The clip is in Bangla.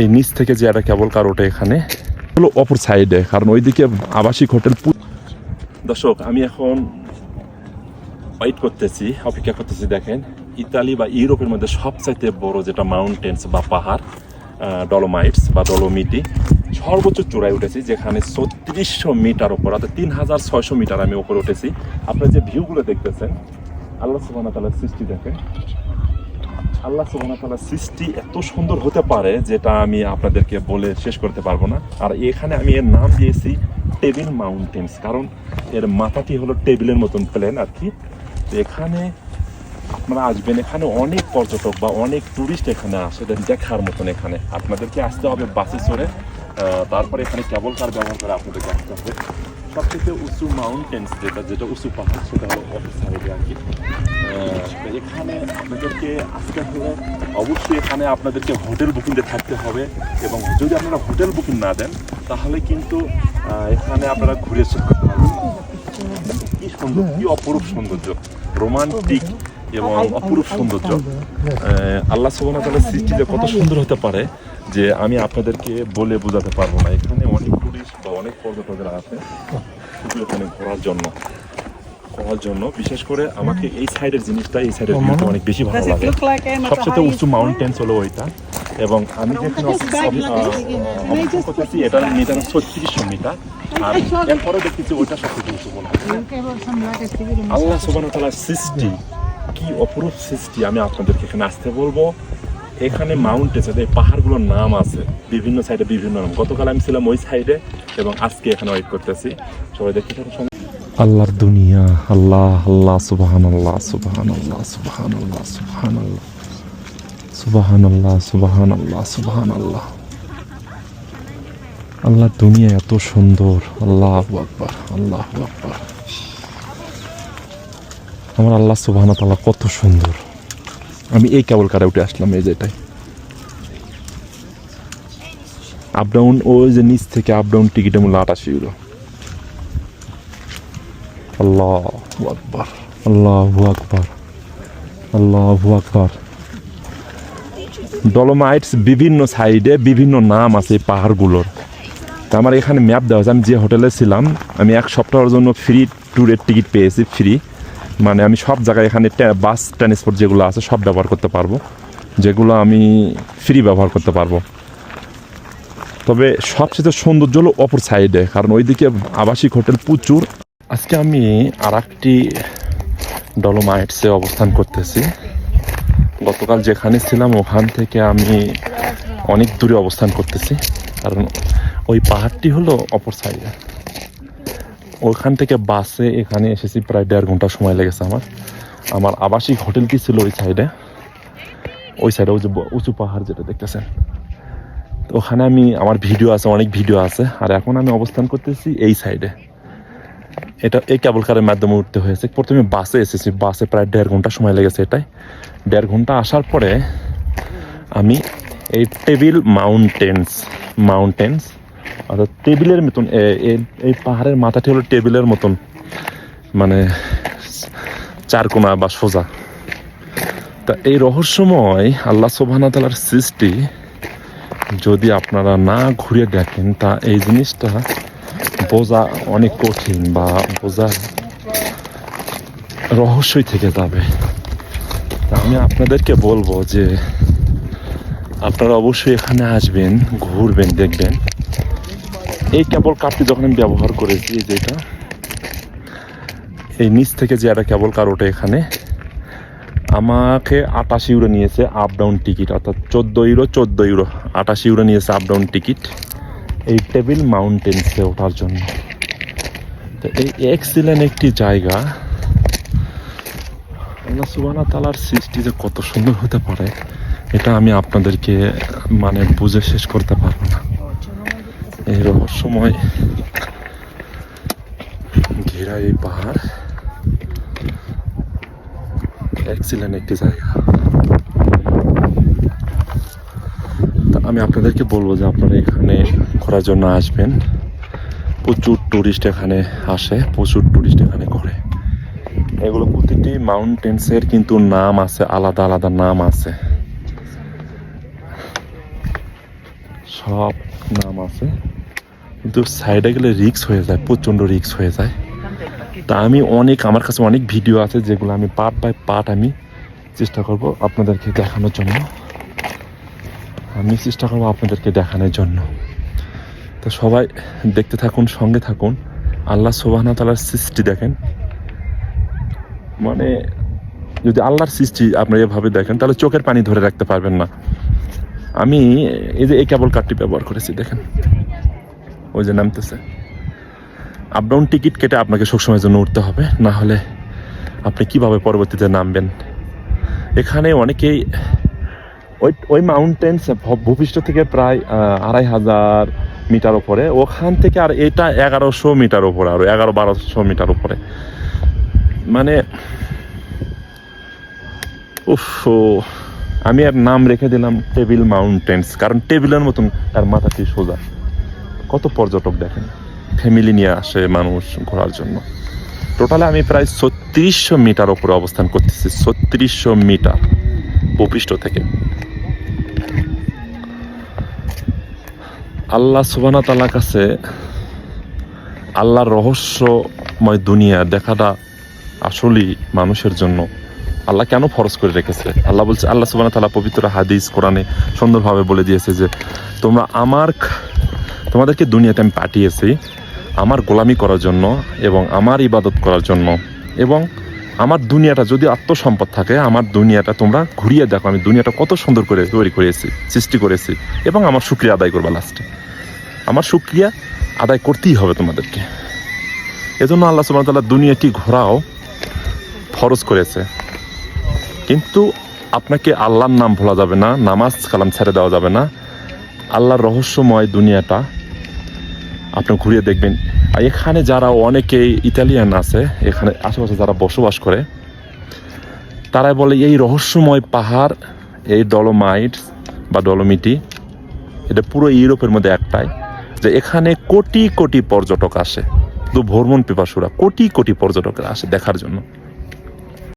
এই নিচ থেকে যে একটা কেবল কার ওটা এখানে হলো অপর সাইডে কারণ ওইদিকে আবাসিক হোটেল দর্শক, আমি এখন ওয়েট করতেছি, অপেক্ষা করতেছি, দেখেন। ইতালি বা ইউরোপের মধ্যে সবচাইতে বড় যেটা মাউন্টেন্স বা পাহাড় ডলোমাইটস বা ডলোমিটি সর্বোচ্চ চূড়ায় উঠেছি, যেখানে ছত্রিশশো মিটার ওপর অর্থাৎ তিন হাজার ছয়শো মিটার আমি উপরে উঠেছি। আপনারা যে ভিউগুলো দেখতেছেন, আল্লাহ সুবাহ তালার সৃষ্টি দেখেন। আল্লাহ সুবাহ সৃষ্টি এত সুন্দর হতে পারে যেটা আমি আপনাদেরকে বলে শেষ করতে পারব না। আর এখানে আমি এর নাম দিয়েছি টেবিল মাউন্টেন্স, কারণ এর মাথাটি হলো টেবিলের মতন প্লেন আর কি। এখানে আপনারা আসবেন, এখানে অনেক পর্যটক বা অনেক টুরিস্ট এখানে আসে দেখার মতন এখানে। আপনাদেরকে আসতে হবে বাসে চড়ে তারপরে এখানে কেবল কার ব্যবহার করে আপনাদেরকে আসতে হবে। সবথেকে উঁচু মাউন্টেন্স যেটা যেটা উঁচু পাহাড় সেটা হলো সাইডে আর কি এখানে আপনাদেরকে আসতে হলে অবশ্যই এখানে আপনাদেরকে হোটেল বুকিংয়ে থাকতে হবে এবং যদি আপনারা হোটেল বুকিং না দেন তাহলে কিন্তু এখানে আপনারা ঘুরে কি সুন্দর কি অপরূপ সৌন্দর্য রোমান্টিক এবং অপরূপ সৌন্দর্য আল্লাহ তাআলার সৃষ্টিতে কত সুন্দর হতে পারে যে আমি আপনাদেরকে বলে বোঝাতে পারব না এখানে অনেক অনেক পর্যটকরা আছে এখানে ঘোরার জন্য ঘোরার জন্য। বিশেষ করে আমাকে এই সাইডের জিনিসটা এই সাইডের ভিউটা অনেক বেশি ভালো লাগে। সবচেয়ে উঁচু মাউন্টেন্স হলো ওইটা। এবং আমি যেখানে করতেছি এটার মিটার ছত্রিশশো মিটার। আর এরপরে দেখতেছি ওইটা সবচেয়ে উঁচু হয় আল্লাহ ওয়া সৃষ্টি কি অপরূপ সৃষ্টি। আমি আপনাদেরকে এখানে আসতে বলব। এখানে মাউন্টেন্স এই পাহাড়গুলোর নাম আছে, বিভিন্ন সাইডে বিভিন্ন নাম। গতকাল আমি ছিলাম ওই সাইডে এবং আজকে এখানে ওয়েট করতেছি। সবাই দেখতে থাকুন আল্লাহর দুনিয়া, আল্লাহ আল্লাহ সুবহান আল্লাহ সুবহান আল্লাহ সুবহান আল্লাহ সুবহান আল্লাহ সুবহান আল্লাহ সুবহান আল্লাহ সুবহান আল্লাহ আল্লাহ দুনিয়া এত সুন্দর। আল্লাহ আকবার আল্লাহ আকবার। আমার আল্লাহ সুবাহ তাআলা কত সুন্দর। আমি এই কেবল কারে উঠে আসলাম, এই যেটাই আপ ডাউন ওই যে নিচ থেকে আপ ডাউন টিকিটে মূল্য আটাশি ইউরো আল্লাহ আকবার আল্লাহ আকবার আল্লাহ আকবার। ডলোমাইটস বিভিন্ন সাইডে বিভিন্ন নাম আছে পাহাড়গুলোর। তা আমার এখানে ম্যাপ দেওয়া আছে, আমি যে হোটেলে ছিলাম, আমি এক সপ্তাহের জন্য ফ্রি ট্যুরের টিকিট পেয়েছি ফ্রি মানে আমি সব জায়গায় এখানে বাস ট্রান্সপোর্ট যেগুলো আছে, সব ব্যবহার করতে পারব। যেগুলো আমি ফ্রি ব্যবহার করতে পারব। তবে সবচেয়ে সৌন্দর্য হলো অপর সাইডে কারণ ওইদিকে আবাসিক হোটেল প্রচুর। আজকে আমি আর একটি ডলোমাইটসে অবস্থান করতেছি। গতকাল যেখানে ছিলাম, ওখান থেকে আমি অনেক দূরে অবস্থান করতেছি। কারণ ওই পাহাড়টি হলো অপর সাইডে ওইখান থেকে বাসে এখানে এসেছি প্রায় দেড় ঘণ্টা সময় লেগেছে আমার। আমার আবাসিক হোটেলটি ছিল ওই সাইডে? ওই সাইডে ওই যে উঁচু পাহাড় যেটা দেখতেছেন। তো ওখানে আমি, আমার ভিডিও আছে, অনেক ভিডিও আছে। আর এখন আমি অবস্থান করতেছি এই সাইডে। এটা এই কেবল কারের মাধ্যমে উঠতে হয়েছে। প্রথমে বাসে এসেছি। বাসে প্রায় দেড় ঘণ্টা সময় লেগেছে এটাই। দেড় ঘণ্টা আসার পরে আমি এই টেবিল মাউন্টেন্স মাউন্টেন্স অর্থাৎ টেবিলের মতন এই পাহাড়ের মাথাটি হলো টেবিলের মতন মানে চারকোনা বা সোজা। তা এই রহস্যময় আল্লাহ সোবানা তালার সৃষ্টি যদি আপনারা না ঘুরে দেখেন, তা এই জিনিসটা বোঝা অনেক কঠিন বা বোঝা রহস্যই থেকে যাবে। তা আমি আপনাদেরকে বলব যে আপনারা অবশ্যই এখানে আসবেন, ঘুরবেন, দেখবেন। এই কেবল কারটি যখন আমি ব্যবহার করেছি, এই যেটা এই নিচ থেকে যে একটা কেবল কার, ওটা এখানে, আমাকে আটাশি ইউরো নিয়েছে আপ ডাউন টিকিট অর্থাৎ চোদ্দ ইউরো চোদ্দ ইউরো আটাশি ইউরো নিয়েছে আপ ডাউন টিকিট এই টেবিল মাউন্টেন্সে ওঠার জন্য। তো এই এক্সিলেন্ট একটি জায়গা, আল্লাহ সুবানা তালার সৃষ্টি যে কত সুন্দর হতে পারে, এটা আমি আপনাদেরকে মানে বুঝে শেষ করতে পারব না। এই রহস্যময় ঘেরা এই পাহাড়। এক্সিলেন্ট একটি জায়গা। আমি আপনাদেরকে বলব যে আপনারা এখানে ঘোরার জন্য আসবেন। প্রচুর টুরিস্ট এখানে আসে, প্রচুর টুরিস্ট এখানে ঘোরে। এগুলো প্রতিটি মাউন্টেন্সের কিন্তু নাম আছে, আলাদা আলাদা নাম আছে। সব নাম আছে। কিন্তু সাইডে গেলে রিক্স হয়ে যায়, প্রচণ্ড রিক্স হয়ে যায়। তা আমি অনেক, আমার কাছে অনেক ভিডিও আছে যেগুলো আমি পার্ট বাই পার্ট আমি চেষ্টা করব আপনাদেরকে দেখানোর জন্য। আমি চেষ্টা করব আপনাদেরকে দেখানোর জন্য। তো সবাই দেখতে থাকুন, সঙ্গে থাকুন। আল্লাহ সোবাহনা তালার সৃষ্টি দেখেন। মানে যদি আল্লাহর সৃষ্টি আপনি এভাবে দেখেন, তাহলে চোখের পানি ধরে রাখতে পারবেন না। আমি এই যে এই কেবল কার্ডটি ব্যবহার করেছি, দেখেন। ওই যে নামতেছে। আপডাউন টিকিট কেটে আপনাকে সবসময়ের জন্য উঠতে হবে, না হলে আপনি কীভাবে পরবর্তীতে নামবেন? এখানে অনেকেই ওই ওই মাউন্টেন্স ভূপৃষ্ঠ থেকে প্রায় আড়াই হাজার মিটার উপরে, ওখান থেকে আর এটা এগারোশো মিটার উপরে, আরও এগারো বারোশো মিটার উপরে। মানে উফ আমি আর নাম রেখে দিলাম টেবিল মাউন্টেন্স কারণ টেবিলের মতন তার মাথাটি সোজা। কত পর্যটক দেখেন? ফ্যামিলি নিয়ে আসে মানুষ ঘোরার জন্য। টোটালে আমি প্রায় ছত্রিশশো মিটার ওপরে অবস্থান করতেছি, ছত্রিশশো মিটার ভূপৃষ্ঠ থেকে। আল্লাহ সুবানা তালার কাছে আল্লাহর রহস্যময় দুনিয়া দেখাটা আসলেই মানুষের জন্য। আল্লাহ কেন ফরজ করে রেখেছে? আল্লাহ বলছে, আল্লাহ সুবানা তালা পবিত্র হাদিস কোরআনে সুন্দরভাবে বলে দিয়েছে যে, তোমরা আমার তোমাদেরকে দুনিয়াতে আমি পাঠিয়েছি আমার গোলামি করার জন্য এবং আমার ইবাদত করার জন্য। এবং আমার দুনিয়াটা যদি আত্মসম্পদ থাকে, আমার দুনিয়াটা তোমরা ঘুরিয়ে দেখো, আমি দুনিয়াটা কত সুন্দর করে তৈরি করেছি, সৃষ্টি করেছি এবং আমার সুক্রিয়া আদায় করবা লাস্টে আমার সুক্রিয়া আদায় করতেই হবে তোমাদেরকে। এজন্য আল্লাহ সুবাহ তাল্লাহ দুনিয়াটি ঘোরাও ফরজ করেছে। কিন্তু আপনাকে আল্লাহর নাম ভোলা যাবে না নামাজ কালাম ছেড়ে দেওয়া যাবে না। আল্লাহর রহস্যময় দুনিয়াটা আপনি ঘুরিয়ে দেখবেন। আর এখানে যারা অনেকেই ইতালিয়ান আছে, এখানে আশেপাশে যারা বসবাস করে, তারাই বলে এই রহস্যময় পাহাড়, এই ডলোমাইট বা ডলোমিটি, এটা পুরো ইউরোপের মধ্যে একটাই, যে এখানে কোটি কোটি পর্যটক আসে। শুধু ভ্রমণ পিপাসুরা কোটি কোটি পর্যটকরা আসে দেখার জন্য।